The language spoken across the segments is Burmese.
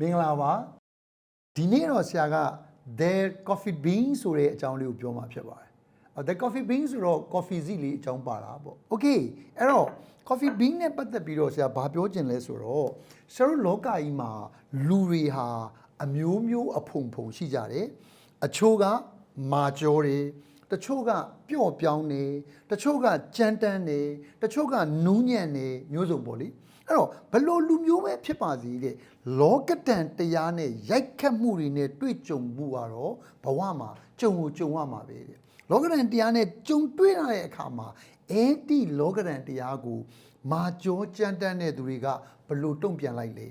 မင်္ဂလာပါဒီနေ့တော့ဆရာက their coffee bean ဆိုတဲ့အကြောင်းလေးကိုပြောမှာဖြစ်ပါတယ်အော် the coffee bean ဆိုတော့ coffee စီလေးအကြောင်းပါတာပေါ့ okay အဲ့တော့ coffee bean နဲ့ပတ်သက်ပြီးတော့ဆရာဘာပြောချင်လဲဆိုတော့ဆရာတို့လောကကြီးမှာလူတွေဟာအမျိုးမျိုးအဖုံဖုံရှိကြတယ်အချို့ကမာကျော်တယ်တချို့ကပျော့ပြောင်းနေတချို့ကကြမ်းတမ်းနေတချို့ကနူးညံ့နေမျိုးစုံပေါ့လေ အဲ့တော့ဘလို့လူမျိုးပဲဖြစ်ပါစေတဲ့လောကတန်တရားနဲ့ရိုက်ခတ်မှုတွေနဲ့တွေ့ကြုံမှုကတော့ဘဝမှာကြုံကိုကြုံရမှာပဲတဲ့လောကဒန်တရားနဲ့ကြုံတွေ့ရတဲ့အခါမှာအဲ့ဒီလောကဒန်တရားကို မာကြောကြမ်းတမ်းတဲ့သူတွေကဘလို့တုံ့ပြန်လိုက်လဲ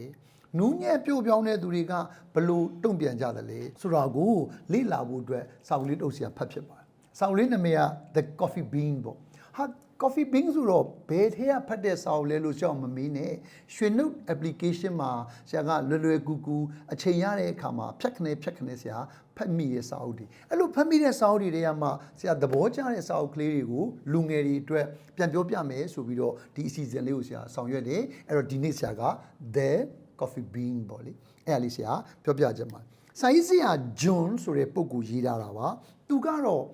နူးညံ့ပြို့ပြောင်းတဲ့သူတွေကဘလို့တုံ့ပြန်ကြသလဲဆိုတာကိုလေ့လာဖို့အတွက်စောင့်လေးတုပ်စီကဖတ်ဖြစ်ပါတယ်စောင့်လေးနာမည်က The Coffee Bean ပေါ့ဟာ coffee bean ဆိုတော့ဘယ်ထဲကဖတ်တဲ့စာအုပ်လဲလို့ရှောက်မမီးနဲ့ရွှေ note application မှာဆရာကလွယ်လွယ်ကူကူအချိန်ရတဲ့အခါမှာဖြတ်ခနဲ့ဖြတ်ခနဲ့ဆရာဖတ်မိတဲ့စာအုပ်တွေအဲ့လိုဖတ်မိတဲ့စာအုပ်တွေတွေကမှဆရာသဘောကျတဲ့စာအုပ်ကလေးတွေကိုလူငယ်တွေအတွက်ပြန်ပြောပြမယ်ဆိုပြီးတော့ဒီအစီအစဉ်လေးကိုဆရာဆောင်ရွက်တယ်အဲ့တော့ဒီနေ့ဆရာက the coffee bean ပေါ့လေအဲ့ဒါလေးဆရာပြောပြချင်ပါတယ်စာရေးဆရာဂျွန်ဆိုတဲ့ပုဂ္ဂိုလ်ရေးထားတာပါသူကတော့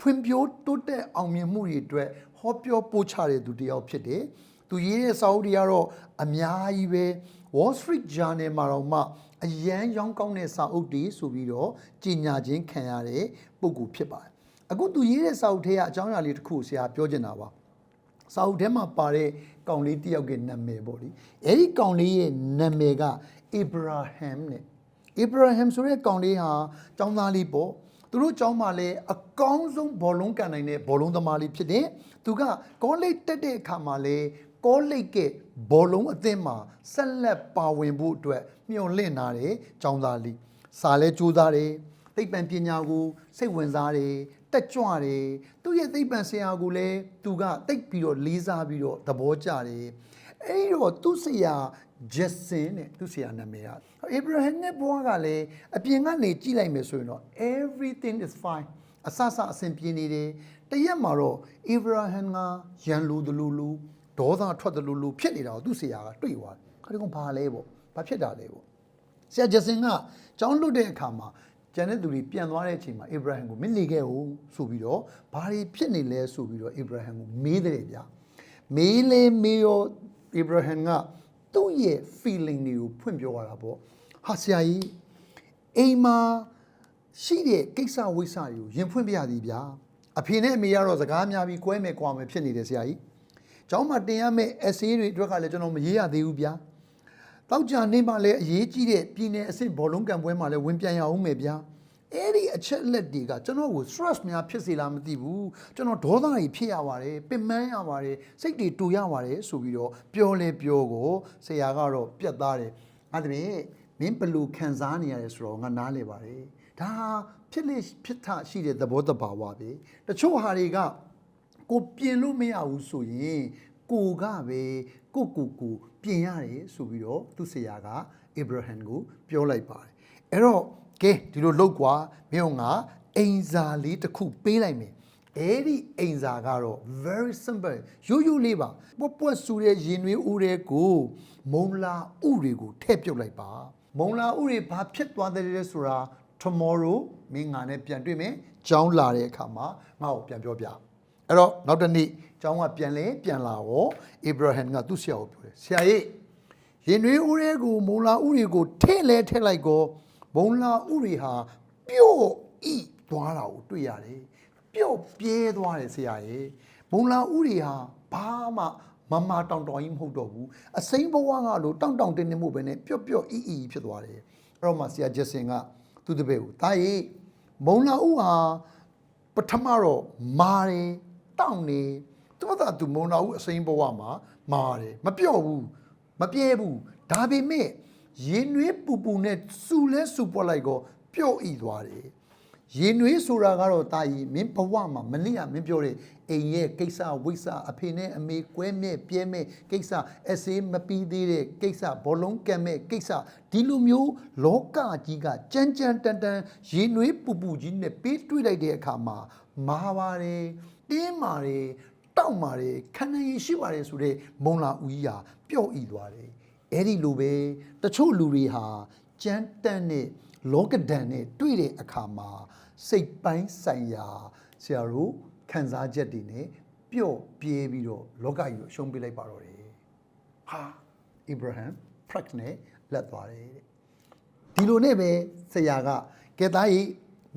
ဖွံ့ဖြိုးတိုးတက်အောင်မြင်မှုတွေအတွက် ဟောပြောပို့ချတဲ့သူတစ်ယောက်ဖြစ်တယ်။သူရေးတဲ့စာအုပ်တွေကတော့အများကြီးပဲ Wall Street Journal မှာတော့မှအရန်ရောင်းကောင်းတဲ့စာအုပ်တွေဆိုပြီးတော့ကြီးညာခြင်းခံရတဲ့ပုဂ္ဂိုလ်ဖြစ်ပါတယ်။အခုသူရေးတဲ့စာအုပ်ထဲကအကြောင်းအရာလေးတစ်ခုဆရာပြောချင်တာပါ။စာအုပ်ထဲမှာပါတဲ့ကောင်လေးတစ်ယောက်ရဲ့နာမည်ပေါ့လေ။အဲဒီကောင်လေးရဲ့နာမည်က Abraham နဲ့ Abraham ဆိုတဲ့ကောင်လေးဟာចောင်းသားလေးပေါ့ သူတို့ចောင်းမှာလည်းအကောင်းဆုံးဘောလုံးကန်နိုင်တဲ့ဘောလုံးသမားလေးဖြစ်တယ်သူကကောလိပ်တက်တဲ့အခါမှာလည်းကောလိပ်ကဘောလုံးအသင်းမှာဆက်လက်ပါဝင်ဖို့အတွက်မျှော်လင့်နာတယ်ចောင်းသားလေးစာလဲကြိုးစားတယ်သိပ္ပံပညာကိုစိတ်ဝင်စားတယ်တက်ကြွတယ်သူ့ရဲ့သိပ္ပံဆရာကိုလည်းသူကတိတ်ပြီးတော့လေးစားပြီးတော့သဘောကျတယ် အဲ့ဒီတော့သူ့ဆရာဂျက်ဆင်တဲ့သူ့ဆရာနာမည်ကအေဗရာဟမ်နဲ့ဘွားကလည်းအပြင်ကနေကြည့်လိုက်မယ်ဆိုရင်တော့ everything is fine အဆဆအဆင်ပြေနေတယ်တရက်မှာတော့အေဗရာဟမ်ကရန်လူတလူလူဒေါသထွက်တလူလူဖြစ်နေတာကိုသူ့ဆရာကတွေ့သွားတယ်ခါဒီကောင်ဘာလဲပေါ့ဘာဖြစ်တာလဲပေါ့ဆရာဂျက်ဆင်ကကျောင်းလွတ်တဲ့အခါမှာကျန်တဲ့သူတွေပြန်သွားတဲ့အချိန်မှာအေဗရာဟမ်ကိုမင်းနေခဲ့ဦးဆိုပြီးတော့ဘာတွေဖြစ်နေလဲဆိုပြီးတော့အေဗရာဟမ်ကိုမေးတယ်ဗျာမေးလေမေးရော အေဗရာဟမ်ကသူ့ရဲ့ feeling တွေကိုဖွင့်ပြောရတာပေါ့ဟာဆရာကြီးအိမ်မှာရှိတဲ့ကိစ္စဝိစ္စတွေကိုရင်ဖွင့်ပြရသည်ဗျာအဖေနဲ့အမေကတော့စကားများပြီးကွဲမယ်ကွာမယ်ဖြစ်နေတယ်ဆရာကြီးကျောင်းမှာတင်ရမယ့် essay တွေအတွက်ကလည်းကျွန်တော်မရေးရသေးဘူးဗျာတောက်ကြနေမှလည်းအရေးကြီးတဲ့ပြည်နယ်အဆင့်ဘောလုံးကန်ပွဲမှာလည်းဝင်ပြန်ရအောင်မယ်ဗျာ အဲ့ဒီအချက်လက်တွေကကျွန်တော်ကို stress များဖြစ်စေလားမသိဘူးကျွန်တော်ဒေါသတွေဖြစ်ရပါတယ်ပင်ပန်းရပါတယ်စိတ်တွေတူရပါတယ်ဆိုပြီးတော့ပြောလဲပြောကိုဆရာကတော့ပြတ်သားတယ်အဲ့ဒါဖြင့်မင်းဘယ်လိုခံစားနေရတယ်ဆိုတော့ငါနားလဲပါတယ်ဒါဖြစ်လေဖြစ်ထရှိတဲ့သဘောတဘာဝပဲတချို့ဟာတွေကကိုပြင်လို့မရဘူးဆိုရင်ကိုကပဲကိုကိုကိုပြင်ရတယ်ဆိုပြီးတော့သူ့ဆရာကအေဗရာဟမ်ကိုပြောလိုက်ပါတယ်အဲ့တော့ ကဲဒီလိုလောက်ကွာမင်းကအိမ်စာလေးတစ်ခုပေးလိုက်မယ်အဲ့ဒီအိမ်စာကတော့ very simple ရိုးရိုးလေးပါပွက်ပွက်ဆူတဲ့ရင်နွေးဦးတွေကိုမုံလာဥတွေကိုထည့်ပြုတ်လိုက်ပါ မုံလာဥတွေဘာဖြစ်သွားတယ်လဲဆိုတာ tomorrow မင်းငါနဲ့ပြန်တွေ့မယ်ကြောင်းလာတဲ့အခါမှာငါ့ကိုပြန်ပြောပြအဲ့တော့နောက်တစ်နေ့ကျောင်းကပြန်လဲပြန်လာတော့အေဗရာဟမ်ကသူ့ဆရာကိုပြောတယ်ဆရာကြီးရင်နွေးဦးတွေကိုမုံလာဥတွေကိုထည့်လဲထည့်လိုက်ကော မုံလာဥတွေဟာပြုတ်ဤသွားတာကိုတွေ့ရတယ်ပြုတ်ပြဲသွားတယ်ဆရာကြီးမုံလာဥတွေဟာဘာမှမမတောင်တောင်ကြီးမဟုတ်တော့ဘူးအစိမ်းဘဝကလို့တောင်တောင်တင်းတင်းမှုပဲနဲ့ပျော့ပျော့အီအီဖြစ်သွားတယ်အဲ့တော့မှဆရာဂျက်ဆင်ကသူ့တပည့်ကိုတာရေးမုံလာဥဟာပထမတော့မာတယ်တောင့်နေသူ့ဘာသာသူမုံလာဥအစိမ်းဘဝမှာမာတယ်မပျော့ဘူးမပြဲဘူးဒါပေမဲ့ ရင်နွေးပူပူနဲ့စူလဲစူပွက်လိုက်တော့ပျော့ဤသွားတယ်ရင်နွေးဆိုတာကတော့တာကြီးမင်းဘဝမှာမနေ့ကမင်းပြောတဲ့အိမ်ရဲ့ကိစ္စဝိစ္စအဖေနဲ့အမေကွဲမဲ့ပြဲမဲ့ကိစ္စအစေးမပြီးသေးတဲ့ကိစ္စဘောလုံးကံမဲ့ကိစ္စဒီလိုမျိုးလောကကြီးကကြမ်းကြမ်းတန်တန်ရင်နွေးပူပူကြီးနဲ့ပေးတွေ့လိုက်တဲ့အခါမှာမာပါတယ်တင်းပါတယ်တောက်ပါတယ်ခန္ဓာရည်ရှိပါတယ်ဆိုတဲ့မုံလာဦးကြီးဟာပျော့ဤသွားတယ် အဲ့ဒီလိုပဲတချို့လူတွေဟာကြမ်းတမ်းတဲ့လောကဒဏ်နဲ့တွေ့တဲ့အခါမှာစိတ်ပိုင်းဆိုင်ရာဆရာတို့ခံစားချက်တွေနဲ့ပျော့ပြေးပြီးတော့လောကကြီးကိုအရှုံးပေးလိုက်ပါတော့တယ်ဟာအဗြဟံဖရက်နဲ့လက်သွားတယ်တဲ့ဒီလိုနဲ့ပဲဆရာကကဲသားကြီး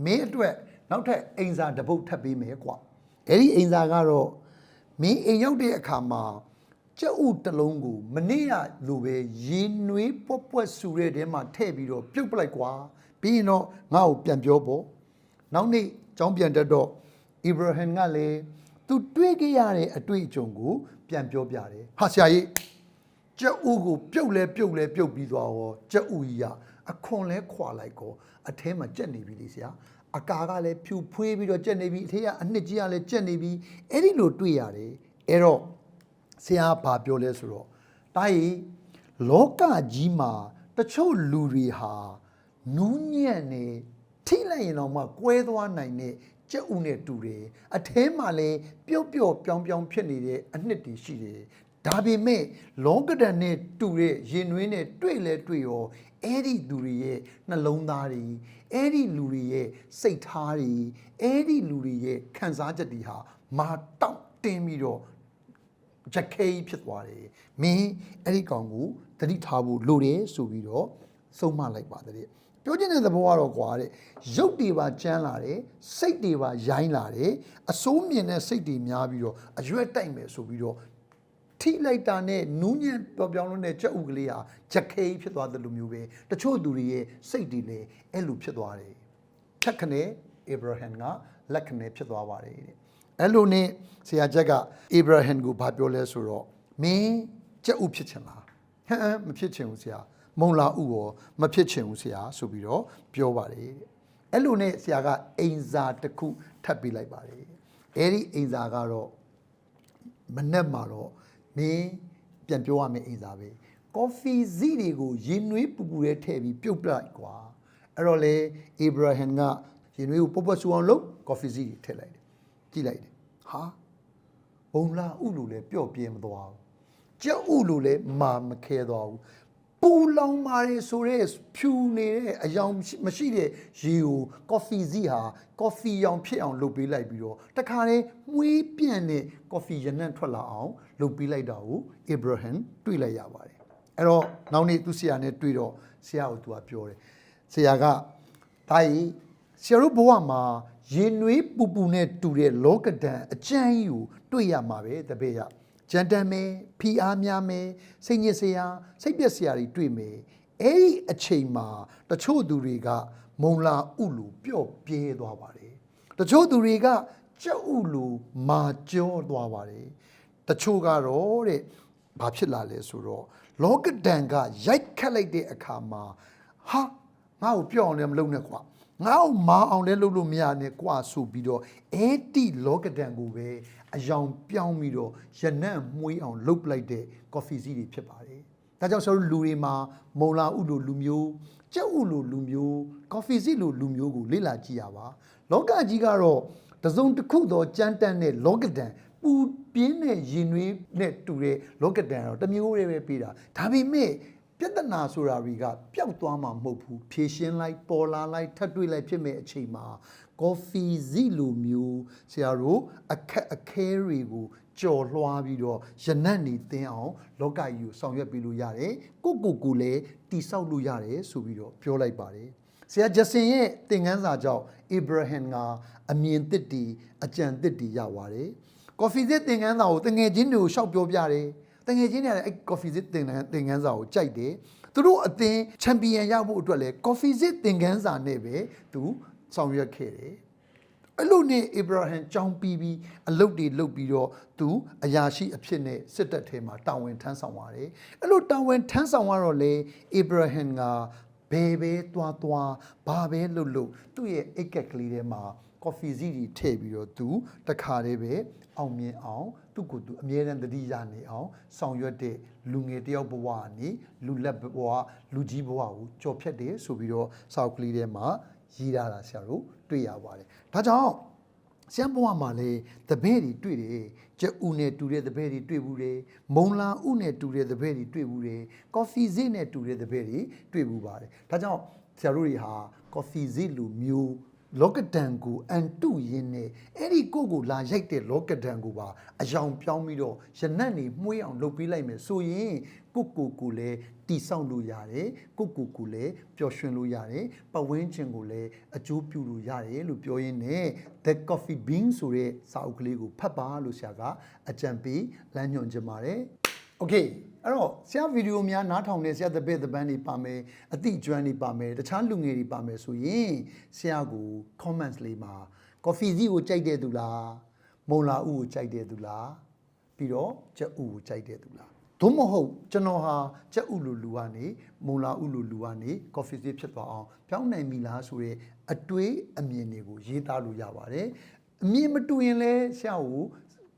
မင်းအတွက်နောက်ထပ်အိမ်စာတစ်ပုတ်ထပ်ပေးမယ်ကွာအဲ့ဒီအိမ်စာကတော့မင်းအိမ်ရောက်တဲ့အခါမှာ ကြက်ဥတစ်လုံးကိုမနေ့ကလိုပဲရေနွေးပွက်ပွက်ဆူတဲ့ထဲမှာထည့်ပြီးတော့ပြုတ်ပလိုက်ကွာပြီးရင်တော့ငါ့ကိုပြန်ပြောပေါ့နောက်နေ့ចောင်းပြန်တက်တော့အီဗရာဟင်ကလည်းသူတွေးခဲ့ရတဲ့အတွေ့အကြုံကို ပြန်ပြောပြတယ်ဟာဆရာကြီးကြက်ဥကိုပြုတ်လဲပြုတ်လဲပြုတ်ပြီးသွားရောကြက်ဥကြီးကအခွန်လဲခွာလိုက်ကောအထဲမှာကြက်နေပြီလေဆရာအကာကလည်းဖြူဖွေးပြီးတော့ကြက်နေပြီအထဲကအနှစ်ကြီးကလည်းကြက်နေပြီအဲ့ဒီလိုတွေ့ရတယ်အဲ့တော့ ဆရာကဘာပြောလဲဆိုတော့တာကြီးလောကကြီးမှာတချို့လူတွေဟာနူးညံ့နေထိလိုက်ရင်တော့မှကွဲသွားနိုင်တဲ့ကြက်ဥနဲ့တူတယ်အထဲမှာလည်းပျော့ပျော့ပြောင်းပြောင်းဖြစ်နေတဲ့အနှစ်တွေရှိတယ်ဒါပေမဲ့လောကဒဏ်နဲ့တူတဲ့ရင်နွေးနဲ့တွေ့လဲတွေ့ရောအဲ့ဒီလူတွေရဲ့နှလုံးသားတွေအဲ့ဒီလူတွေရဲ့စိတ်ထားတွေအဲ့ဒီလူတွေရဲ့ခံစားချက်တွေဟာမာတောင့်တင်းပြီးတော့ ချက်ခဲကြီးဖြစ်သွားတယ်မင်းအဲ့ဒီကောင်ကိုတတိထားဖို့လိုတယ်ဆိုပြီးတော့ဆုံးမလိုက်ပါတယ်ပြောချင်တဲ့သဘောကတော့ကွာတဲ့ရုပ်တွေပါကြမ်းလာတယ်စိတ်တွေပါရိုင်းလာတယ်အစိုးမြင်တဲ့စိတ်တွေများပြီးတော့အရွက်တိုက်မယ်ဆိုပြီးတော့ထိလိုက်တာနဲ့နူးညံ့ပြောပြောင်းလို့နဲ့ကြက်ဥကလေးဟာချက်ခဲကြီးဖြစ်သွားတယ်လို့မျိုးပဲတချို့သူတွေရဲ့စိတ်တွေလည်းအဲ့လိုဖြစ်သွားတယ်ဖြတ်ခနဲ့အေဗရာဟမ်ကလက်ခနဲ့ဖြစ်သွားပါတယ်တဲ့ အဲ့လိုနဲ့ဆရာချက်ကအေဗရာဟမ်ကိုဘာပြောလဲဆိုတော့မင်းကြက်ဥဖြစ်ချင်လားဟမ်မဖြစ်ချင်ဘူးဆရာမုံလာဥရောမဖြစ်ချင်ဘူးဆရာဆိုပြီးတော့ပြောပါတယ်တဲ့အဲ့လိုနဲ့ဆရာကအိမ်စာတစ်ခုထပ်ပေးလိုက်ပါတယ်အဲ့ဒီအိမ်စာကတော့မနဲ့မှာတော့မင်းပြန်ပြောရမယ့်အိမ်စာပဲကော်ဖီစီတွေကိုရင်နွေးပူပူရဲထည့်ပြီးပြုတ်ပလိုက်ကွာအဲ့တော့လေအီဗရာဟမ်ကရင်နွေးကိုပုတ်ပုတ်ဆူအောင်လုပ်ကော်ဖီစီတွေထည့်လိုက်တယ် ကြည့်လိုက်တယ်ဟာဘုံလာဥလိုလဲပျော့ပြဲမသွားဘူးကြက်ဥလိုလဲမာမခဲသွားဘူးပူလောင်မာရီဆိုတဲ့ဖြူနေတဲ့အယောင်မရှိတဲ့ရေကိုကော်ဖီစီဟာကော်ဖီရောင်ဖြစ်အောင်လုပ်ပေးလိုက်ပြီးတော့တခါတည်းမှုေးပြန့်တဲ့ကော်ဖီရနံ့ထွက်လာအောင်လုပ်ပေးလိုက်တာကိုအဗရာဟမ်တွေ့လိုက်ရပါတယ်အဲ့တော့နောက်နေ့သူဆရာနဲ့တွေ့တော့ဆရာကိုသူကပြောတယ်ဆရာကဒါကြီး ဆရာတို့ဘဝမှာရင်နွေးပူပူနဲ့တူတဲ့လောကဒဏ်အကျဉ်းကြီးကိုတွေ့ရမှာပဲတပည့်ရကြမ်းတမ်းမယ်ဖီအားများမယ်စိတ်ညစ်စရာစိတ်ပျက်စရာတွေတွေ့မယ်အဲ့ဒီအချိန်မှာတချို့သူတွေကမုံလာဥလူပျော့ပြဲသွားပါတယ်တချို့သူတွေကကြောက်ဥလူမာကျောသွားပါတယ်တချို့ကတော့တဲ့ဘာဖြစ်လာလဲဆိုတော့လောကဒဏ်ကရိုက်ခတ်လိုက်တဲ့အခါမှာဟာငါ့ကိုပြောင်းလည်းမလုပ်နဲ့ကွာ ငါ့ကိုမာအောင်လည်းလုပ်လို့မရနဲ့ကွာဆိုပြီးတော့အဲ့ဒီလောကဒဏ်ကိုပဲအယောင်ပြောင်းပြီးတော့ရနံ့မွေးအောင်လုပ်ပလိုက်တဲ့ကော်ဖီစီးတွေဖြစ်ပါတယ်။ဒါကြောင့်ဆိုလူတွေမှာမုံလာဥလိုလူမျိုးကြက်ဥလိုလူမျိုးကော်ဖီစီးလိုလူမျိုးကိုလေ့လာကြည့်ရပါ။လောကကြီးကတော့တစ်စုံတစ်ခုသောကြမ်းတမ်းတဲ့လောကဒဏ်ပူပြင်းတဲ့ရင်နွေးနဲ့တူတဲ့လောကဒဏ်ကတော့တစ်မျိုးတည်းပဲပြီးတာ။ဒါပေမဲ့ ပြဿနာဆိုတာတွေကပျောက်သွားမှာမဟုတ်ဘူးဖြည့်ရှင်းလိုက်ပေါ်လာလိုက်ထပ်တွေ့လိုက်ဖြစ်မဲ့အချိန်မှာကော်ဖီစီလိုမျိုးဆရာတို့အခက်အခဲတွေကိုကြော်လွှားပြီးတော့ရနတ်နေသင်းအောင်လောကကြီးကိုဆောင်ရွက်ပေးလို့ရတယ်ကိုကိုကိုလည်းတိဆောက်လို့ရတယ်ဆိုပြီးတော့ပြောလိုက်ပါတယ်ဆရာဂျက်ဆင်ရဲ့သင်ခန်းစာကြောင့်အဗရာဟမ်ကအမြင်သစ်တီအကြံသစ်တီရပါတယ်ကော်ဖီစစ်သင်ခန်းစာကိုတငယ်ချင်းတွေကိုရှောက်ပြောပြတယ် တငယ်ချင်းတွေကလည်းအဲ့ကော်ဖီစစ်သင်ခန်းသင်ခန်းစာကိုကြိုက်တယ်သူတို့အသင်းချန်ပီယံရဖို့အတွက်လည်းကော်ဖီစစ်သင်ခန်းစာနဲ့ပဲသူဆောင်ရွက်ခဲ့တယ်အဲ့လိုနဲ့အဗရာဟမ်ကြောင်းပြီးပြီးအလုတ်တွေလုတ်ပြီးတော့သူအရာရှိအဖြစ်နဲ့စစ်တပ်ထဲမှာတာဝန်ထမ်းဆောင်ရတယ်အဲ့လိုတာဝန်ထမ်းဆောင်ရတော့လေအဗရာဟမ်ကဘယ်ပဲသွားသွားဘာပဲလှုပ်လှုပ်သူ့ရဲ့အိတ်ကက်ကလေးထဲမှာ ကော်ဖီစီတွေထည့်ပြီးတော့သူတခါတည်းပဲအောင်မြင်အောင်သူ့ကိုယ်သူအမြဲတမ်းတတိယနေအောင်ဆောင်ရွက်တဲ့လူငယ်တယောက်ဘဝကနေလူလက်ဘဝလူကြီးဘဝကိုကြော်ဖြတ်တယ်ဆိုပြီးတော့စာအုပ်ကလေးထဲမှာရေးထားတာဆရာတို့တွေ့ရပါတယ်ဒါကြောင့်ဆရာဘဝမှာလေတပည့်တွေတွေ့တယ်ကျက်ဥနဲ့တူတဲ့တပည့်တွေတွေ့ဘူးတယ်မုံလာဥနဲ့တူတဲ့တပည့်တွေတွေ့ဘူးတယ်ကော်ဖီဈေးနဲ့တူတဲ့တပည့်တွေတွေ့ဘူးပါတယ်ဒါကြောင့်ဆရာတို့တွေဟာကော်ဖီဈေးလိုမျိုး လောကဒန်ကိုအန်တုရင်းနဲ့အဲ့ဒီကိုယ့်ကိုလာရိုက်တဲ့လောကဒန်ကိုပါအယောင်ပြောင်းပြီးတော့ရနတ်နေမှုေးအောင်လုပ်ပေးလိုက်မယ်ဆိုရင်ကိုယ့်ကိုယ်ကိုလည်းတိဆောက်လို့ရတယ်ကိုယ့်ကိုယ်ကိုလည်းပျော်ရွှင်လို့ရတယ်ပတ်ဝန်းကျင်ကိုလည်းအကျိုးပြုလို့ရတယ်လို့ပြောရင်းနဲ့ The Coffee Bean ဆိုတဲ့စာအုပ်ကလေးကိုဖတ်ပါလို့ဆရာကအကြံပေးလမ်းညွှန်ချင်ပါတယ် โอเคအဲ့တော့ဆရာဗီဒီယိုများနားထောင်နေဆရာတပည့်တပန်းတွေပါမယ်အတိကျွမ်းတွေပါမယ်တခြားလူငယ်တွေပါမယ်ဆိုရင်ဆရာကို comments လေးမှာ coffee စီကိုကြိုက်တဲ့သူလားမုံလာဥကိုကြိုက်တဲ့သူလားပြီးတော့ချက်ဥကိုကြိုက်တဲ့သူလားသို့မဟုတ်ကျွန်တော်ဟာချက်ဥလိုလူကနေမုံလာဥလိုလူကနေ coffee စီဖြစ်သွားအောင်ပြောင်းနိုင်ပြီလားဆိုရဲအတွေးအမြင်တွေကိုရေးသားလို့ရပါတယ်အမြင်မတူရင်လည်းဆရာကို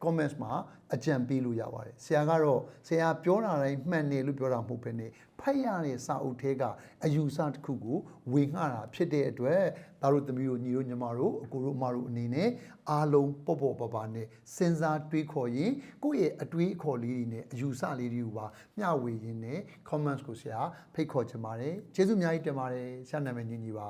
comments မှာ အကြံပေးလို့ရပါတယ်ဆရာကတော့ဆရာပြောတာတိုင်းမှန်တယ်လို့ပြောတာမဟုတ်ဘဲနဲ့ဖတ်ရတဲ့စာအုပ်ထဲကအယူဆတစ်ခုကိုဝေငှတာဖြစ်တဲ့အတွက်ဒါတို့သမီးတို့ညီတို့ညီမတို့အကိုတို့အမတို့အနေနဲ့အားလုံးပေါ့ပေါ့ပါပါနဲ့စဉ်းစားတွေးခေါ်ရင်ကိုယ့်ရဲ့အတွေးအခေါ်လေးတွေနဲ့အယူဆလေးတွေကိုပါမျှဝေရင်းနဲ့ comments ကိုဆရာဖိတ်ခေါ်ချင်ပါတယ်ကျေးဇူးအများကြီးတင်ပါတယ်ဆရာနာမည်ညီညီပါ